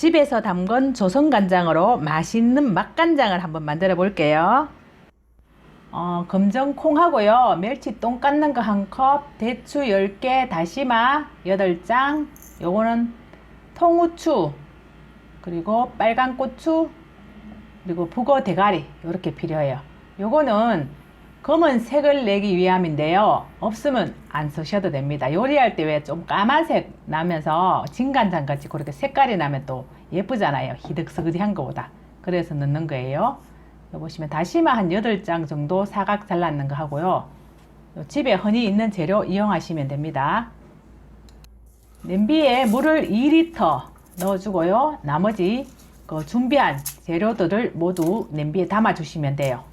집에서 담근 조선간장으로 맛있는 맛간장을 한번 만들어 볼게요. 어, 검정 콩하고요. 멸치 똥 깎는 거 한 컵, 대추 10개, 다시마 8장, 요거는 통후추, 그리고 빨간 고추, 그리고 북어 대가리 이렇게 필요해요. 요거는 검은색을 내기 위함인데요. 없으면 안 쓰셔도 됩니다. 요리할 때 왜 좀 까만색 나면서 진간장 같이 그렇게 색깔이 나면 또 예쁘잖아요. 희득스그디한 거보다. 그래서 넣는 거예요. 보시면 다시마 한 8장 정도 사각 잘랐는 거 하고요. 요 집에 흔히 있는 재료 이용하시면 됩니다. 냄비에 물을 2리터 넣어주고요. 나머지 그 준비한 재료들을 모두 냄비에 담아 주시면 돼요.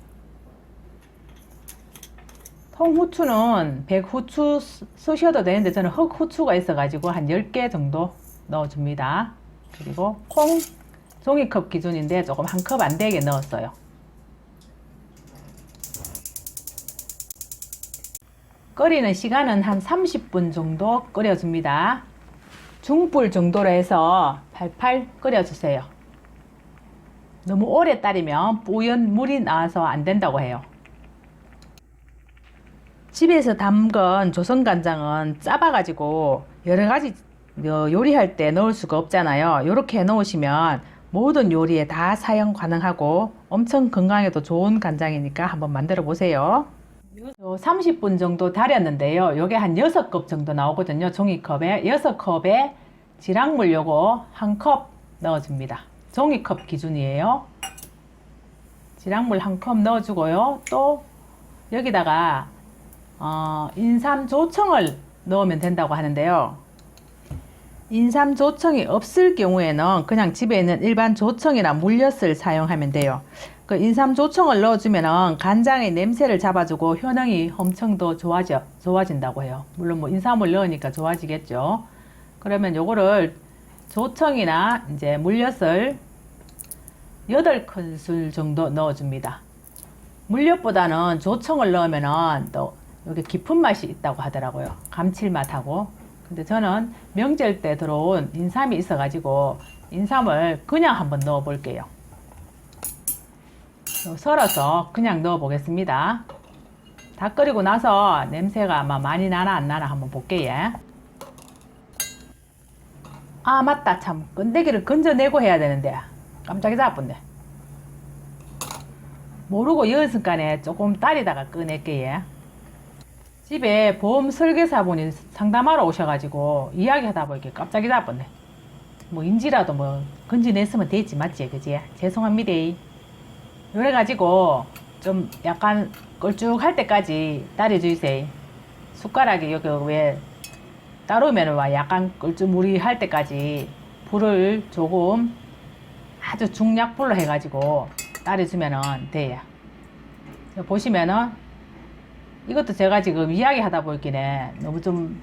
통후추는 백후추 쓰- 쓰셔도 되는데 저는 흑후추가 있어가지고 한 10개 정도 넣어줍니다. 그리고 콩 종이컵 기준인데 조금 한 컵 안 되게 넣었어요. 끓이는 시간은 한 30분 정도 끓여줍니다. 중불 정도로 해서 팔팔 끓여주세요. 너무 오래 따리면 뿌연 물이 나와서 안 된다고 해요. 집에서 담근 조선 간장은 짜봐가지고 여러 가지 어, 요리할 때 넣을 수가 없잖아요. 이렇게 넣으시면 모든 요리에 다 사용 가능하고 엄청 건강에도 좋은 간장이니까 한번 만들어 보세요. 30분 정도 달였는데요. 요게 한 6컵 정도 나오거든요. 종이컵에 6컵에 지락물 요거 한 컵 넣어줍니다. 종이컵 기준이에요. 지락물 한 컵 넣어주고요. 또 여기다가 어, 인삼 조청을 넣으면 된다고 하는데요. 인삼 조청이 없을 경우에는 그냥 집에 있는 일반 조청이나 물엿을 사용하면 돼요. 그 인삼 조청을 넣어주면은 간장의 냄새를 잡아주고 효능이 엄청 더 좋아져, 좋아진다고 해요. 물론 뭐 인삼을 넣으니까 좋아지겠죠. 그러면 요거를 조청이나 이제 물엿을 8큰술 정도 넣어줍니다. 물엿보다는 조청을 넣으면은 또 여기 깊은 맛이 있다고 하더라고요. 감칠맛하고. 근데 저는 명절 때 들어온 인삼이 있어가지고 인삼을 그냥 한번 넣어 볼게요. 썰어서 그냥 넣어 보겠습니다. 다 끓이고 나서 냄새가 아마 많이 나나 안 나나 한번 볼게요. 아 맞다 참 건더기를 건져내고 해야 되는데 깜짝이 잡았네. 모르고 연습간에 조금 따리다가 꺼낼게요. 집에 보험 설계사분이 상담하러 오셔가지고 이야기하다 보니까 깜짝이 잡았네. 뭐 인지라도 뭐 건져냈으면 되지 맞지 그지? 죄송합니다. 그래가지고 좀 약간 걸쭉할 때까지 따려주세요. 숟가락이 여기 왜 따르면 와 약간 걸쭉무리 할 때까지 불을 조금 아주 중약불로 해가지고 따려주면 돼요. 보시면은 이것도 제가 지금 이야기 하다 보니까 너무 좀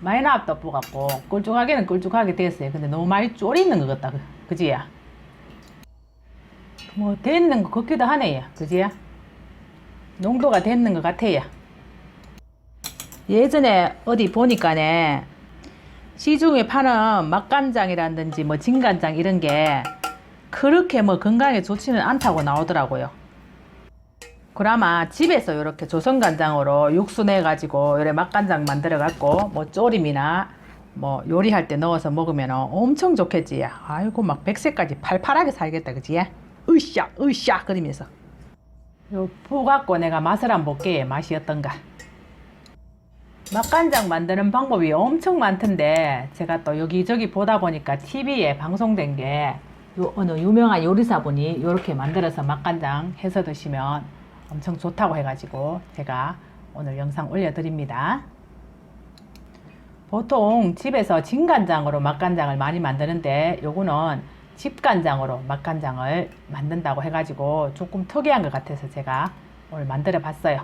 많이 나왔다 뽑갖고 꿀쭉하게는 꿀쭉하게 됐어요. 근데 너무 많이 졸이는 것 같다. 그- 그지? 뭐 됐는 것 같기도 하네요. 그지? 농도가 됐는 것 같아요. 예전에 어디 보니까네 시중에 파는 맛간장이라든지 뭐 진간장 이런 게 그렇게 뭐 건강에 좋지는 않다고 나오더라고요. 그나마 집에서 이렇게 조선간장으로 육수 내 가지고 이래 맛간장 만들어 갖고 뭐 조림이나 뭐 요리할 때 넣어서 먹으면 엄청 좋겠지. 아이고 막 백세까지 팔팔하게 살겠다 그지? 으쌰 으쌰 그러면서 요 부 갖고 내가 맛을 한번 볼게 맛이 어떤가. 맛간장 만드는 방법이 엄청 많던데 제가 또 여기저기 보다 보니까 TV에 방송된 게요 어느 유명한 요리사분이 이렇게 만들어서 맛간장 해서 드시면 엄청 좋다고 해가지고 제가 오늘 영상 올려드립니다. 보통 집에서 진간장으로 맛간장을 많이 만드는데 요거는 집간장으로 맛간장을 만든다고 해가지고 조금 특이한 것 같아서 제가 오늘 만들어 봤어요.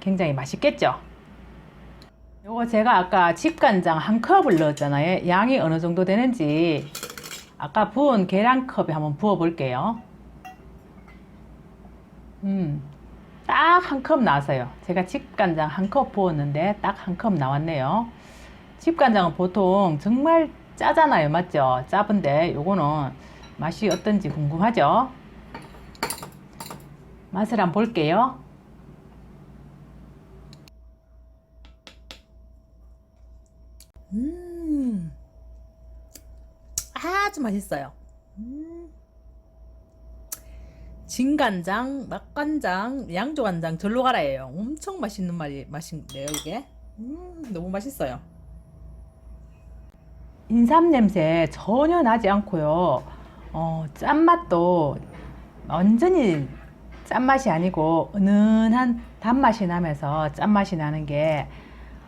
굉장히 맛있겠죠? 요거 제가 아까 집간장 한 컵을 넣었잖아요. 양이 어느 정도 되는지 아까 부은 계란컵에 한번 부어 볼게요. 음, 딱 한 컵 나왔어요. 제가 집간장 한 컵 부었는데 딱 한 컵 나왔네요. 집간장은 보통 정말 짜잖아요. 맞죠? 짜은데 요거는 맛이 어떤지 궁금하죠? 맛을 한번 볼게요. 음, 아주 맛있어요. 음. 진간장, 맛간장, 양조간장 절로 가라예요. 엄청 맛있는 말이 맛인데요, 이게. 음, 너무 맛있어요. 인삼 냄새 전혀 나지 않고요. 어, 짠맛도 완전히 짠맛이 아니고 은은한 단맛이 나면서 짠맛이 나는 게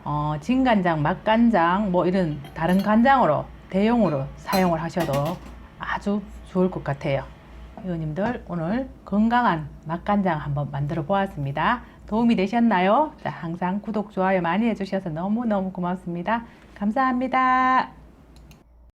어, 진간장, 맛간장 뭐 이런 다른 간장으로 대용으로 사용을 하셔도 아주 좋을 것 같아요. 회원님들 오늘 건강한 맛간장 한번 만들어 보았습니다. 도움이 되셨나요? 자, 항상 구독, 좋아요 많이 해주셔서 너무너무 고맙습니다. 감사합니다.